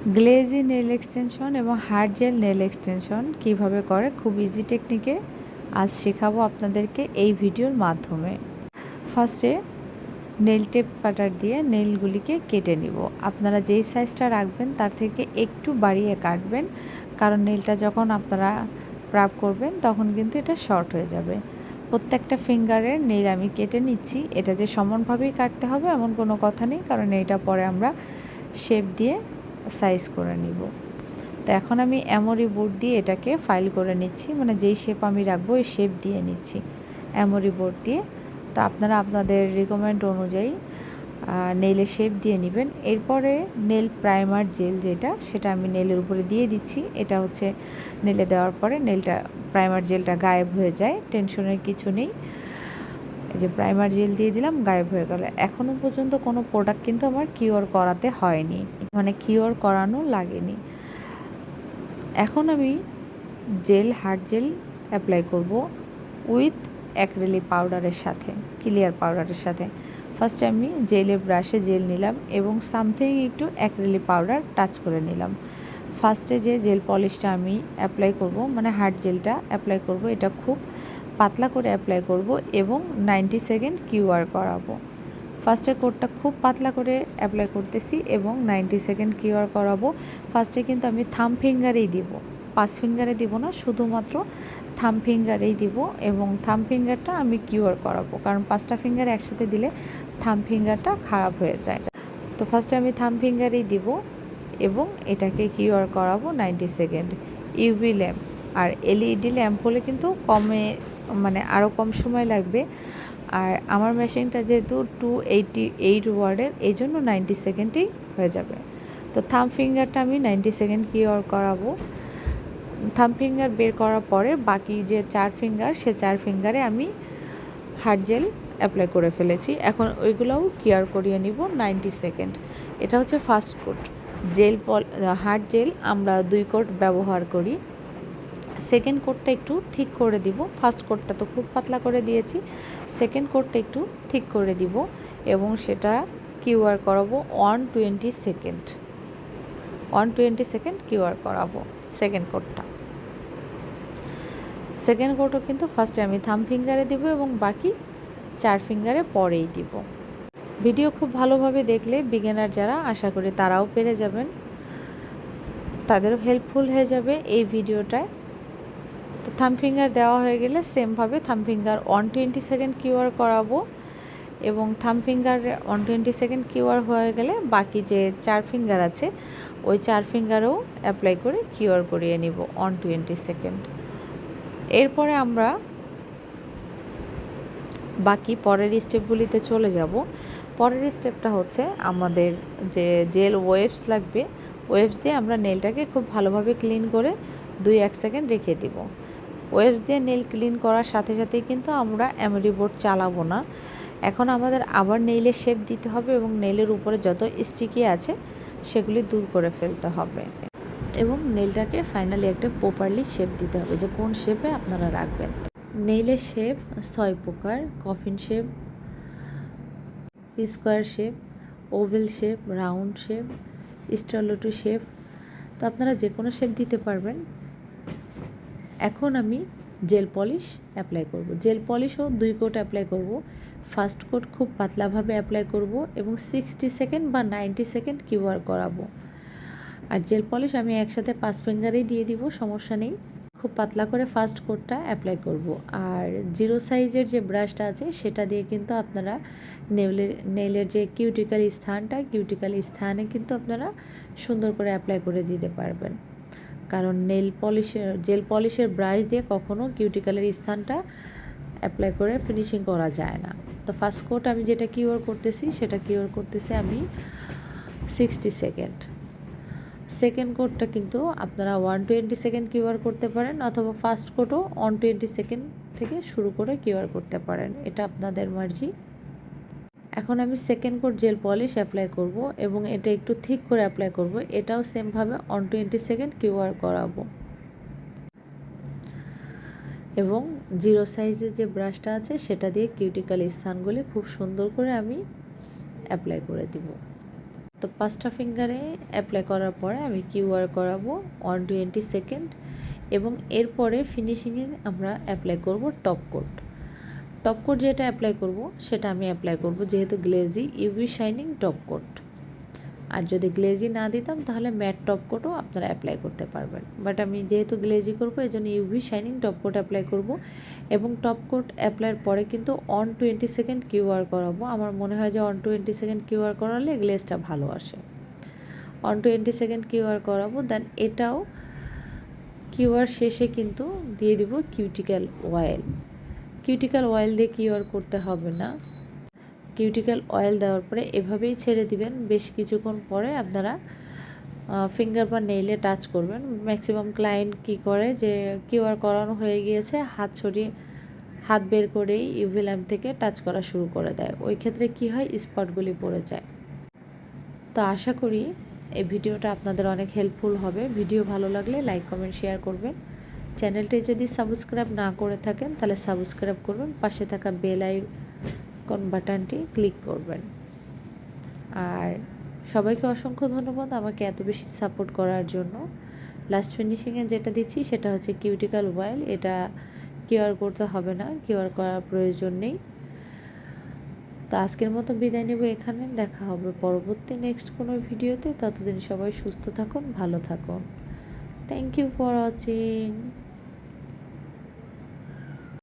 Glazy nail extension এবং hard gel nail extension কীভাবে করে? খুব ইজি টেকনিকে আজ শেখাবো আপনাদেরকে এই ভিডিওর মাধ্যমে। ফার্স্টে নেল টেপ কাটার দিয়ে নেলগুলিকে কেটে নিব। আপনারা যেই সাইজটা রাখবেন তার থেকে একটু বাড়িয়ে কাটবেন, কারণ নেলটা যখন আপনারা প্রাপ করবেন তখন কিন্তু এটা শর্ট হয়ে যাবে। প্রত্যেকটা ফিঙ্গারের নেল আমি কেটে নিচ্ছি। এটা যে সমানভাবেই কাটতে হবে এমন কোনো কথা নেই, কারণ এটা পরে আমরা শেপ দিয়ে সাইজ করে নিব। তো এখন আমি এমরি বোর্ড দিয়ে এটাকে ফাইল করে নিচ্ছি। মানে যেই শেপ আমি রাখব, ওই শেপ দিয়ে নিচ্ছি এমরি বোর্ড দিয়ে। তো আপনারা আপনাদের রিকমেন্ড অনুযায়ী নেলের শেপ দিয়ে নেবেন। এরপরে নেল প্রাইমার জেল যেটা, সেটা আমি নেলের উপরে দিয়ে দিচ্ছি। এটা হচ্ছে নেলে দেওয়ার পরে নেলটা প্রাইমার জেলটা গায়েব হয়ে যায়। টেনশনের কিছু নেই। যে প্রাইমার জেল দিয়ে দিলাম, গায়েব হয়ে গেল। এখনও পর্যন্ত কোনো প্রোডাক্ট কিন্তু আমার কিওর করাতে হয়নি। মানে কিওর করানো লাগেনি। এখন আমি জেল হার্ড জেল অ্যাপ্লাই করব উইথ অ্যাক্রেলিক পাউডারের সাথে ক্লিয়ার পাউডারের সাথে। ফার্স্টে আমি জেলে ব্রাশে জেল নিলাম এবং সামথিং একটু অ্যাক্রেলিক পাউডার টাচ করে নিলাম। ফার্স্টে যে জেল পলিশটা আমি অ্যাপ্লাই করব মানে হার্ড জেলটা অ্যাপ্লাই করব, এটা খুব পাতলা করে অ্যাপ্লাই করব এবং নাইনটি সেকেন্ড কিউআর করাবো। ফার্স্টে কোডটা খুব পাতলা করে অ্যাপ্লাই করতেছি এবং নাইনটি সেকেন্ড কিউআর করাবো। ফার্স্টে কিন্তু আমি থাম ফিঙ্গারেই দিব। পাঁচ ফিঙ্গারে দিব না, শুধুমাত্র থাম ফিঙ্গারেই দিব এবং থাম ফিঙ্গারটা আমি কিউআর করাবো। কারণ পাঁচটা ফিঙ্গার একসাথে দিলে থাম ফিঙ্গারটা খারাপ হয়ে যায়। তো ফার্স্টে আমি থাম ফিঙ্গারেই দিব এবং এটাকে কিউআর করাবো নাইনটি সেকেন্ড ইউভি ল্যাম্প আর এলইডি ল্যাম্প হলে কিন্তু কমে মানে আরও কম সময় লাগবে। আর আমার মেশিনটা যেহেতু টু এইটি এইট ওয়ার্ডের এই জন্য নাইনটি সেকেন্ডেই হয়ে যাবে। তো থাম ফিঙ্গারটা আমি নাইনটি সেকেন্ড কিওর করাবো? থাম ফিঙ্গার বের করার পরে বাকি যে চার ফিঙ্গার সে চার ফিঙ্গারে আমি হার্ড জেল অ্যাপ্লাই করে ফেলেছি। এখন ওইগুলোও কেয়ার করিয়ে নিব নাইনটি সেকেন্ড এটা হচ্ছে ফার্স্ট কোট জেল পল হার্ড জেল আমরা দুই কোট ব্যবহার করি। সেকেন্ড কোটটা একটু ঠিক করে দিব। ফার্স্ট কোটটা তো খুব পাতলা করে দিয়েছি। সেকেন্ড কোটটা একটু ঠিক করে দিব এবং সেটা কিউআর করাবো one twenty second one twenty second cure করাবো সেকেন্ড কোটটা সেকেন্ড কোটও কিন্তু ফার্স্টে আমি থাম ফিঙ্গারে দিব এবং বাকি চার ফিঙ্গারে পরেই দিব। ভিডিও খুব ভালোভাবে দেখলে বিগিনার যারা, আশা করি তারাও পেরে যাবেন। তাদেরও হেল্পফুল হয়ে যাবে এই ভিডিওটায় থাম ফিঙ্গার দেওয়া হয়ে গেলে সেমভাবে thumb finger one twenty second cure করাবো এবং thumb finger one twenty second cure হয়ে গেলে বাকি যে চার ফিঙ্গার আছে, ওই চার ফিঙ্গারও অ্যাপ্লাই করে কিউআর করিয়ে নিব ওয়ান টোয়েন্টি সেকেন্ড এরপরে আমরা বাকি পরের স্টেপগুলিতে চলে যাব। পরের স্টেপটা হচ্ছে আমাদের যে জেল ওয়েভস লাগবে ওয়েভস দিয়ে আমরা নেলটাকে খুব ভালোভাবে ক্লিন করে দুই এক সেকেন্ড রেখে দিব। ওয়েভস দিয়ে নেল ক্লিন করার সাথে সাথে কিন্তু আমরা এমরি বোর্ড চালাবো না। এখন আমাদের আবার নেইলের শেপ দিতে হবে এবং নেইলের উপরে যত স্টিকি আছে, সেগুলি দূর করে ফেলতে হবে। এবং নেলটাকে ফাইনালি একটা প্রপারলি শেপ দিতে হবে যে কোন শেপে আপনারা রাখবেন। নেইলের শেপ ছয় প্রকার coffin shape square shape oval shape round shape stiletto shape তো আপনারা যে কোনো শেপ দিতে পারবেন। এখন আমি জেল পলিশ অ্যাপ্লাই করব। জেল পলিশও দুই কোট অ্যাপ্লাই করব। ফার্স্ট কোট খুব পাতলাভাবে অ্যাপ্লাই করব এবং সিক্সটি সেকেন্ড বা নাইনটি সেকেন্ড কিউআর করাবো। আর জেল পলিশ আমি একসাথে পাঁচ ফিঙ্গারেই দিয়ে দিব, সমস্যা নেই। খুব পাতলা করে ফার্স্ট কোটটা অ্যাপ্লাই করব। আর জিরো সাইজের যে ব্রাশটা আছে, সেটা দিয়ে কিন্তু আপনারা নেলের নেলের যে কিউটিক্যাল স্থানটা, কিউটিক্যাল স্থানে কিন্তু আপনারা সুন্দর করে অ্যাপ্লাই করে দিতে পারবেন। কারণ নেল পলিশের জেল পলিশের ব্রাশ দিয়ে কখনো কিউটিক্যালের স্থানটা অ্যাপ্লাই করে ফিনিশিং করা যায় না। তো ফার্স্ট কোট আমি যেটা কিওর করতেছি, সেটা কিওর করতেছি আমি সিক্সটি সেকেন্ড সেকেন্ড কোডটা কিন্তু আপনারা ওয়ান টোয়েন্টি সেকেন্ড কিউআর করতে পারেন, অথবা ফার্স্ট কোডও ওয়ান টোয়েন্টি সেকেন্ড থেকে শুরু করে কিউআর করতে পারেন। এটা আপনাদের মার্জি। এখন আমি second coat gel polish apply করব এবং এটা একটু ঠিক করে অ্যাপ্লাই করব। এটাও সেমভাবে ওয়ান টোয়েন্টি সেকেন্ড কিউআর করাবো। এবং জিরো সাইজের যে ব্রাশটা আছে, সেটা দিয়ে কিউটিক্যাল স্থানগুলি খুব সুন্দর করে আমি অ্যাপ্লাই করে দিব। তো পাঁচটা ফিঙ্গারে অ্যাপ্লাই করার পরে আমি কিউআর করাবো ওয়ান টোয়েন্টি সেকেন্ড এবং এরপরে ফিনিশিংয়ে আমরা অ্যাপ্লাই করব টপ কোট টপ কোট যেটা অ্যাপ্লাই করব, সেটা আমি অ্যাপ্লাই করব, যেহেতু glazy UV shining top coat আর যদি গ্লেজি না দিতাম, তাহলে ম্যাট টপ কোটও আপনারা অ্যাপ্লাই করতে পারবেন। বাট আমি যেহেতু গ্লেজি করব এই জন্য UV shining top coat apply করব। এবং টপ কোট অ্যাপ্লাইয়ের পরে কিন্তু অন টোয়েন্টি সেকেন্ড কিউআর করাবো। আমার মনে হয় যে অন টোয়েন্টি সেকেন্ড কিউআর করালে গ্লেজটা ভালো আসে। অন টোয়েন্টি সেকেন্ড কিউআর করাবো দেন এটাও কিউআর শেষে কিন্তু দিয়ে দিব কিউটিক্যাল অয়েল কিউটিক্যাল অয়েল দিয়ে কিউআর করতে হবে না। কিউটিক্যাল অয়েল দেওয়ার পরে এভাবেই ছেড়ে দিবেন। বেশ কিছুক্ষণ পরে আপনারা ফিঙ্গার বা নেইলে টাচ করবেন। ম্যাক্সিমাম ক্লায়েন্ট কি করে? যে কিউআর করানো হয়ে গিয়েছে, হাত ছড়িয়ে হাত বের করেই ইউভি ল্যাম্প থেকে টাচ করা শুরু করে দেয়। ওই ক্ষেত্রে কি হয়? স্পটগুলি পড়ে যায়। তো আশা করি এই ভিডিওটা আপনাদের অনেক হেল্পফুল হবে। ভিডিও ভালো লাগলে লাইক কমেন্ট শেয়ার করবেন। চ্যানেলটি যদি সাবস্ক্রাইব না করে থাকেন, তাহলে সাবস্ক্রাইব করবেন, পাশে থাকা বেল আইকন বাটনটি ক্লিক করবেন। আর সবাইকে অসংখ্য ধন্যবাদ আমাকে এত বেশি সাপোর্ট করার জন্য। লাস্ট ফিনিশিংয়ে যেটা দিচ্ছি, সেটা হচ্ছে কিউটিক্যাল ওয়াইল। এটা কিউআর করতে হবে না, কিউআর করার প্রয়োজন নেই। তো আজকের মতো বিদায় নেব এখানে। দেখা হবে পরবর্তী নেক্সট কোনো ভিডিওতে। ততদিন সবাই সুস্থ থাকুন, ভালো থাকুন। Thank you for watching